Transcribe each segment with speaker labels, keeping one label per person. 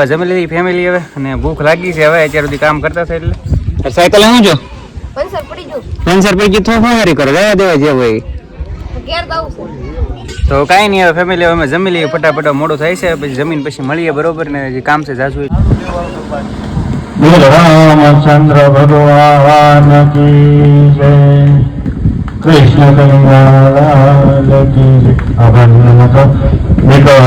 Speaker 1: હવે જમી લીધી ફેમિલી હવે અને ભૂખ લાગી છે. હવે અત્યાર સુધી કામ કરતા છે એટલે. સાયકલ હું જો?
Speaker 2: પંચર પડી ગયું.
Speaker 1: પંચર પડી ગયું તો ફારી કરો? ગયા દેવા જે હોય. તો કાંઈ નહીં હવે ફેમિલી અમે જમી લઈએ. ફટાફટ મોડું થાય છે. પછી જમીન પછી મળીએ બરોબર ને જે કામ છે જાજુ.
Speaker 3: રામચંદ્ર ભગવાન કી જય. કૃષ્ણ કનૈયાલાલ કી જય. આભાર નમસ્કાર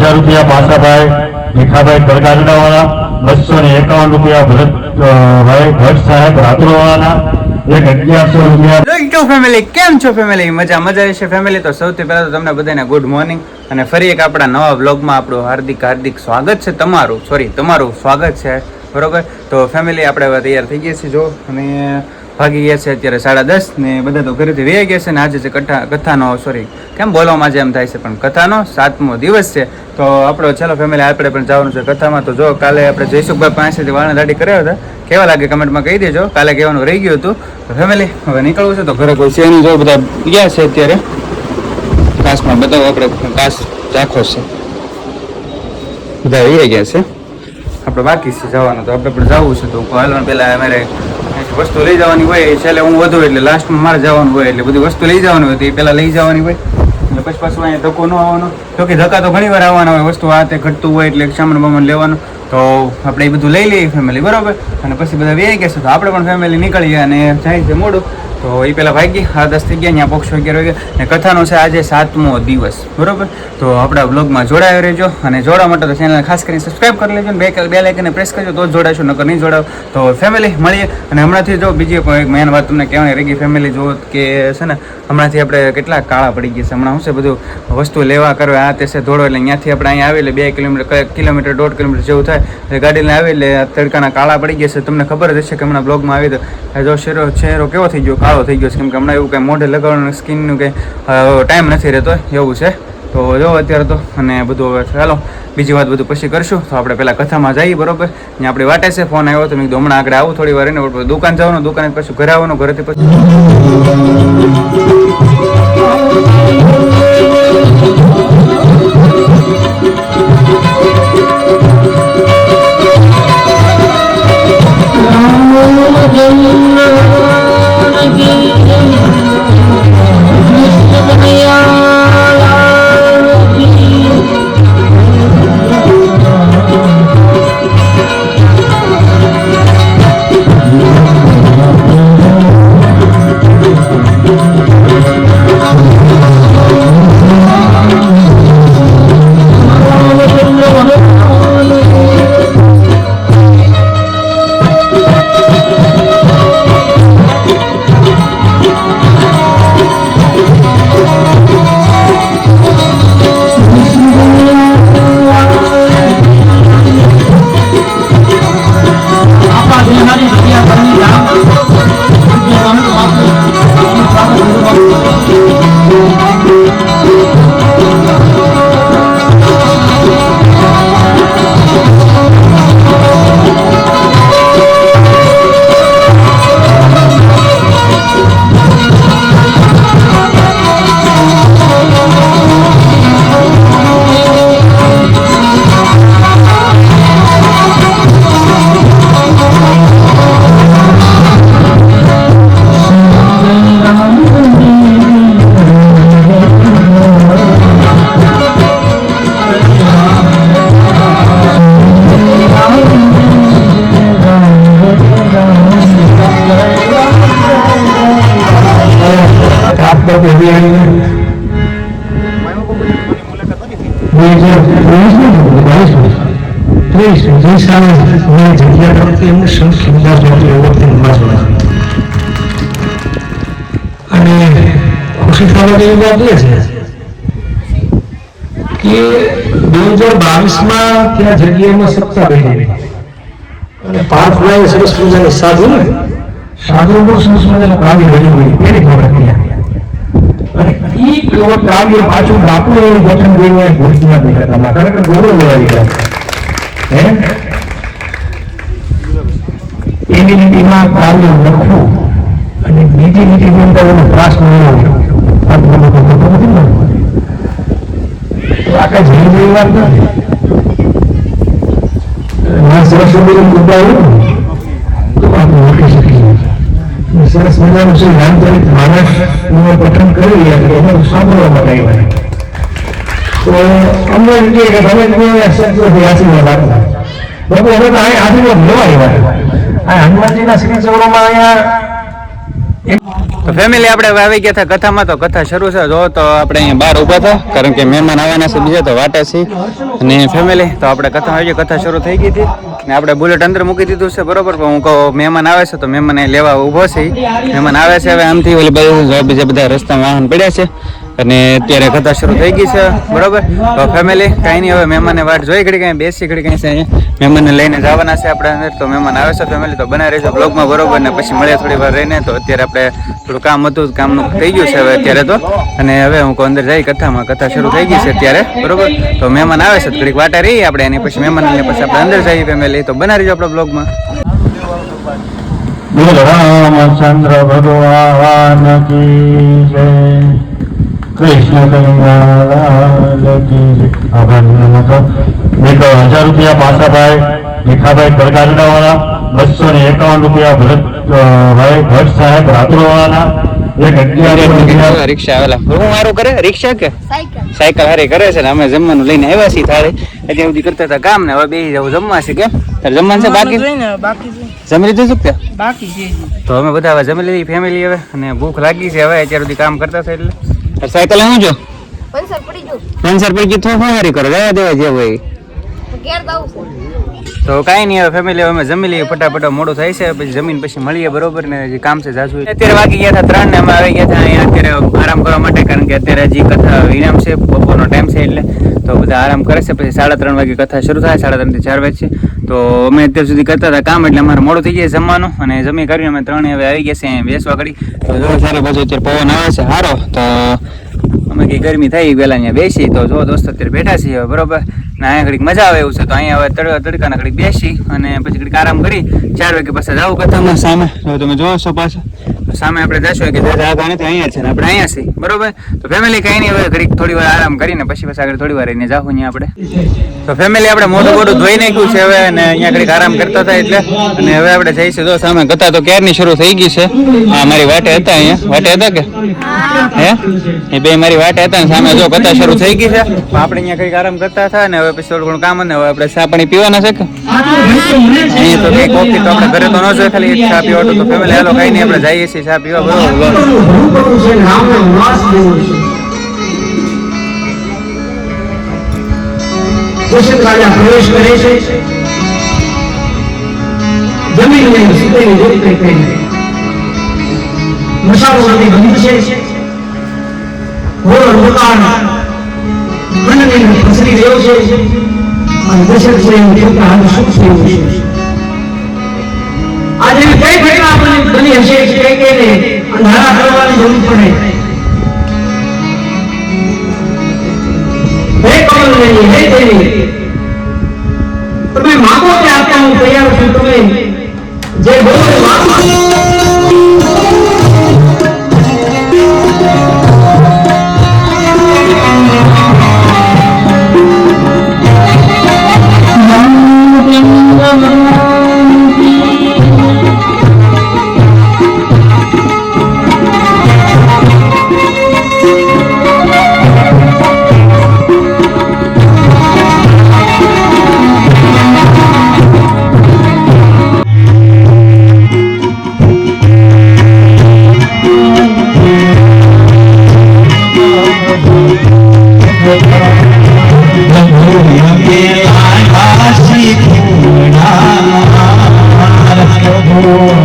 Speaker 3: હજાર રૂપિયા પાસાભાઈ ભીખાભાઈ ગરગારડાવાળા બસો ને એકાવન રૂપિયા ભરતભાઈ ભટ્ટ સાહેબ રાત્રોવાળાના
Speaker 1: ફેમિલી કેમ છો ફેમિલી મજા મજા છે ફેમિલી તો સૌથી પહેલા તો તમને બધાને ગુડ મોર્નિંગ અને ફરી એક આપણા નવા વ્લોગમાં આપણું હાર્દિક હાર્દિક સ્વાગત છે તમારું. સોરી તમારું સ્વાગત છે. બરોબર? તો ફેમિલી આપણે તૈયાર થઈ ગયા છીએ, જો. અને ભાગી ગયા છે અત્યારે સાડા દસ ને બધા તો ઘરેથી વહી ગયા છે ને આજે છે કથા કથાનો સોરી કેમ બોલવામાં આજે એમ થાય છે, પણ કથાનો સાતમો દિવસ છે. તો આપણો ચાલો ફેમિલી આપણે પણ જવાનું છે કથામાં. તો જો કાલે આપણે જયસુખભાઈ પાસેથી વાળા દાઢી કર્યા હતા. કેવા લાગે કમેન્ટમાં કહી દેજો. કાલે કહેવાનું રહી ગયું હતું. ફેમિલી હવે નીકળવું છે તો ઘરે કોઈ છે નહીં. જો બધા ગયા છે અત્યારે. કાસમાં બતાવો આપણે કાસ રાખો છે. બધા વહી ગયા છે. આપણે બાકી છે જવાનું. તો આપણે પણ જવું છે. તો હાલવાનું પહેલાં અમારે વસ્તુ લઈ જવાની હોય છેલ્લે હું વધુ એટલે લાસ્ટમાં મારે જવાનું હોય એટલે બધી વસ્તુ લઈ જવાની હોય તો એ પહેલાં લઈ જવાની હોય. એટલે પછી પાછું અહીંયા ધક્કો ન આવવાનો. તો કે ધક્કા તો ઘણી વાર આવવાના હોય, વસ્તુ તે ઘટતું હોય એટલે સામાન બામાન લેવાનું. તો આપણે એ બધું લઈ લઈએ ફેમિલી બરાબર? અને પછી બધા વ્યાઈ ગયા તો આપણે પણ ફેમિલી નીકળીએ અને જાય છે મોડું. તો એ પહેલાં ભાગી હા દસ થઈ ગયા, ત્યાં પોક્ષો અગિયાર વાગે અને કથાનો છે આજે સાતમો દિવસ, બરાબર? તો આપણા બ્લોગમાં જોડાયો રહેજો અને જોડવા માટે તો ચેનલ ખાસ કરીને સબસ્ક્રાઈબ કરી લેજો બે બે લાઇકને પ્રેસ કરજો, તો જ જોડાશો, નકર નહીં જોડાવ. તો ફેમિલી મળીએ. અને હમણાંથી જો બીજી એક મેન વાત તમને કહેવાની રહી ગઈ ફેમિલી જો કે છે ને, હમણાંથી આપણે કેટલા કાળા પડી ગયા છે. હમણાં શું છે બધું વસ્તુ લેવા કરવા આ તે છે દોડો એટલે ત્યાંથી આપણે અહીંયા આવે એટલે બે કિલોમીટર કિલોમીટર, દોઢ કિલોમીટર જેવું થાય. એટલે ગાડી લઈને આવે એટલે તડકાના કાળા પડી ગયા છે. તમને ખબર જ હશે કે હમણાં બ્લોગમાં આવી તો જો શેરો ચહેરો કેવો થઈ ગયો? કાળો થઈ ગયો છે. કેમ કે હમણાં એવું કંઈ મોઢે લગાવવાનું સ્કિનનું કંઈ ટાઈમ નથી રહેતો, એવું છે. તો જો અત્યારે તો, અને બધું હવે ચાલો, બીજી વાત બધું પછી કરશું. તો આપણે પહેલાં કથામાં જઈએ, બરોબર? ને આપણી વાટે છે ફોન આવ્યો તો મેં કીધું, હમણાં આગળ આવું થોડી વાર એને દુકાન જવાનું, દુકાને પછી ઘરે આવવાનું, ઘરેથી પછી.
Speaker 3: આપતા ત્રેવીસ જે મેં જગ્યા કરતી એમને સુંદર જોતી એ વખતે અને ખુશી થવાની વાત એ છે કે બે હજાર બાવીસમાં ત્યાં જગ્યામાં સત્તા બની અને પાર્થભાઈ સરસ મજાની સાધુ ને સાધુ બહુ સરસ મજાનું હોય પેલી ખબર અને ઈ કાવ્ય પાછું બાપુ એવું વચન જોઈને ભૂલતી નથી કરતા ખરેખર ગૌરવ લેવાઈ ગયા. એની લીટીમાં કાર્ય લખવું અને બીજી લીટી અંદર એનો ત્રાસ મેળવવો વાત નથી. સરસ સરસ્વતીની કૃપા હોય ને, તો આપણે મૂકી શકીએ સરસ મજાનું છે રામચરિત માણસ પઠન કરી રહ્યા એને સાંભળવા માટે આવ્યા તો આવ્યા
Speaker 1: ફેમિલી આપણે આવી ગયા કથામાં, તો કથા શરૂ છે. તો આપણે અહીંયા બહાર ઊભા હતા કારણ કે મહેમાન આવવાના છે બીજા, તો વાટે છે. અને ફેમિલી તો આપણે કથા આવી કથા શરૂ થઈ ગઈ હતી. ને આપણે બુલેટ અંદર મૂકી દીધું છે, બરોબર? પણ હું કહું, મહેમાન આવે છે, તો મહેમાન લેવા ઊભો છે. મહેમાન આવે છે, હવે આમથી ઓલી બાજુ બીજા બધા રસ્તામાં વાહન પડ્યા છે. અને અત્યારે કથા શરૂ થઈ ગઈ છે, બરોબર? તો ફેમિલી કાંઈ નહીં, હવે મહેમાનને વાટ જોઈ ઘડી કાંઈ, બેસી ઘડી કાંઈ છે મહેમાનને લઈને જવાના છે આપણે અંદર, તો મહેમાન આવે છે ફેમિલી તો બનાવી રહેજો બ્લોગમાં બરોબર? ને પછી મળ્યા થોડી વાર રહીને, તો અત્યારે આપણે થોડું કામ હતું, કામનું થઈ ગયું છે હવે અત્યારે તો. અને હવે હું કોઈ અંદર જઈ કથામાં, કથા શરૂ થઈ ગઈ છે અત્યારે, બરોબર? તો મહેમાન આવે છે ઘડીક વાટા રહીએ આપણે, એની પછી મહેમાનને પછી આપણે અંદર જઈએ ફેમિલી તો બનાવી રહેજો આપણે બ્લોગમાં
Speaker 4: બોલ રામચંદ્ર ભગવાન કી જય. કૃષ્ણ હજાર રૂપિયા પાસાભાઈ ભીખાભાઈ કરગારડાવાળા બસો ને એકાવન રૂપિયા ભરતભાઈ ભટ્ટ સાહેબ રાત્રોવાળાના
Speaker 1: રિક્ષા આવેલા હું મારું કરે રિક્ષા કે
Speaker 2: સાયકલ
Speaker 1: હારી કરે છે ને અમે જમવાનું લઈને આવ્યા છીએ થાળી અત્યાર સુધી કરતા હતા કામ ને હવે બે જવું જમવા છે કે જમવાનું છે બાકી જમી લીધું શું
Speaker 5: બાકી
Speaker 1: તો અમે બધા હવે જમી લીધી ફેમિલી હવે અને ભૂખ લાગી છે હવે અત્યાર સુધી કામ કરતા હતા એટલે સાયકલ હું જો.
Speaker 2: પંચર પડી જો
Speaker 1: પંચર પડી ગયું તો હારી કરો? રહેવા દેવા જે હોય
Speaker 2: તો
Speaker 1: કાંઈ નહીં હવે ફેમિલી અમે જમી લઈએ ફટાફટ મોડું થાય છે પછી જમીન પછી મળીએ બરોબર? ને હજી કામ છે જાજુ અત્યારે વાગી ગયા હતા ત્રણ ને અમે આવી ગયા હતા અહીંયા અત્યારે આરામ કરવા માટે કારણ કે અત્યારે હજી કથા વિરામ છે બપોરનો ટાઈમ છે એટલે. તો બધા આરામ કરે છે પછી સાડા ત્રણ વાગે કથા શરૂ થાય સાડા ત્રણથી ચાર વાગે તો અમે અત્યાર સુધી કરતા હતા કામ, એટલે અમારે મોડું થઈ જાય જમવાનું. અને જમી કરીને અમે ત્રણે હવે આવી ગયા છે બેસવા કરી તો જો સારા બાજુ અત્યારે પવન આવે છે સારો તો અમે કઈ ગરમી થઈ પેલા અહીંયા બેસી. તો જો, દોસ્તો અત્યારે બેઠા છીએ હવે, બરોબર? ને અહીંયા ઘડીક મજા આવે એવું છે. તો અહીંયા હવે તડકા, તડકાના ઘડીક બેસી અને પછી ઘડીક આરામ કરી. ચાર વાગે પાછા જાવ કથામાં સામે. તમે જોશો પાછા. સામે આપણે જશું કે દાદા આગળ નથી અહીંયા છે ને આપણે અહીંયા છીએ. બરોબર? તો ફેમિલી કઈ નહીં હવે ઘડીક થોડી વાર આરામ કરીને પછી પછી આગળ થોડી વાર રહીને જાવ અહીંયા આપણે. તો ફેમિલી આપણે મોઢું મોઢું ધોઈ નાખ્યું છે હવે અને અહીંયા ઘડીક આરામ કરતા હતા એટલે. અને હવે આપણે જઈશું તો સામે કથા તો ક્યારની શરૂ થઈ ગઈ છે? હા મારી વાટે હતા અહીંયા. વાટે હતા કે? હે? એ બે મારી વાટે હતા ને સામે જો કથા શરૂ થઈ ગઈ છે. આપણે અહીંયા ઘડીક આરામ કરતા હતા ને હવે પછી થોડું ઘણું કામ અને હવે આપણે ચા પાણી પીવાના છે કે? અહીંયા તો કઈ કોફી તો આપણે ઘરે તો ન જોઈએ ખાલી એક ચા પીવા તો ફેમિલી હાલો કઈ નહીં આપણે જઈએ છીએ. ચા પીવા બરોબર
Speaker 3: છે રાજા પ્રવેશ કરે છે. જમીન કઈ બંધ છે. ઘોડો મકાન ફસરી રહ્યો છે. અને દશરથ છે એવું જોતા હાલ છે આજે કઈ ઘટના આપણને બની હશે? કે કઈ કઈને અંધારા કરવાની જરૂર પડે? હે કમલની હે
Speaker 4: હનુમાન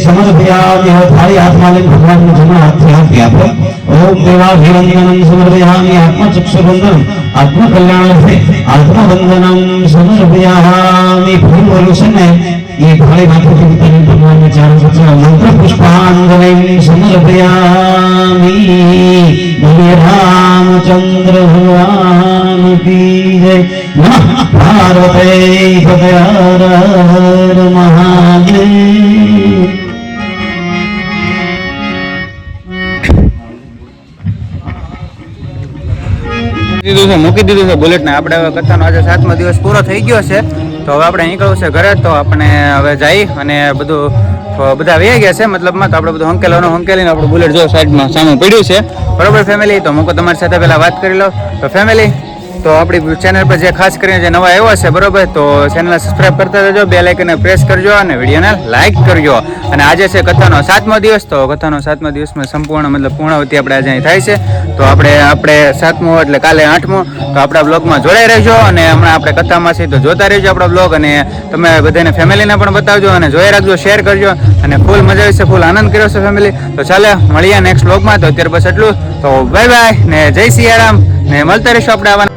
Speaker 4: સમજ ગયા થાળી હાથમાં લઈને ભગવાનનો જમણો હાથથી હાથ આપો ઓમ દેવા વિરંદનમ સમર્પયામિ આત્મચક્ષુબંધનમ આત્મકલ્યાણાર્થે આત્મબંધનમ સમર્પયામિ ફૂલ બોલ્યું છે ને એ થાળી માથેથી ઉતારીને ભગવાનને ચાર સચા મંત્ર પુષ્પાંજલિ સમર્પયામિ બોલે રામચંદ્ર ભગવાન કી જય નમઃ પાર્વતે પતે હર હર મહાદેવ
Speaker 1: દીધું મૂકી દીધું છે બુલેટને આપણે હવે કથાનો આજે સાતમો દિવસ પૂરો થઈ ગયો છે. તો હવે આપણે નીકળવું છે ઘરે. તો આપણે હવે જઈ અને બધું બધા વહી ગયા છે મતલબમાં. તો આપણે બધું હંકેલવાનું હંકેલીને આપણું બુલેટ જો સાઈડમાં સામે પડ્યું છે. બરોબર ફેમિલી તો મૂકો તમારી સાથે પહેલાં વાત કરી લો. તો ફેમિલી તો આપણી ચેનલ પર જે ખાસ કરીને જે નવા આવ્યા છે, બરોબર? તો ચેનલને સબસ્ક્રાઈબ કરતા રહેજો બે લાઇકને પ્રેસ કરજો અને વિડીયોને લાઇક કરજો. અને આજે છે કથાનો સાતમો દિવસ, તો કથાનો સાતમો દિવસમાં સંપૂર્ણ, મતલબ પૂર્ણાવતી આપણે આજે અહીં થાય છે. તો આપણે આપણે સાતમો એટલે કાલે આઠમો, તો આપણા બ્લોગમાં જોડાઈ રહેજો અને હમણાં આપણે કથામાં છે તો જોતા રહેજો આપણા બ્લોગ અને તમે બધાને ફેમિલીને પણ બતાવજો અને જોઈ રાખજો શેર કરજો. અને ફૂલ મજા આવી છે ફૂલ આનંદ કર્યો છે ફેમિલી તો ચાલે, મળીએ નેક્સ્ટ બ્લોગમાં તો અત્યારે બસ એટલું તો બાય બાય ને જય સિયારામ. ને મળતા રહીશું આપણે આવા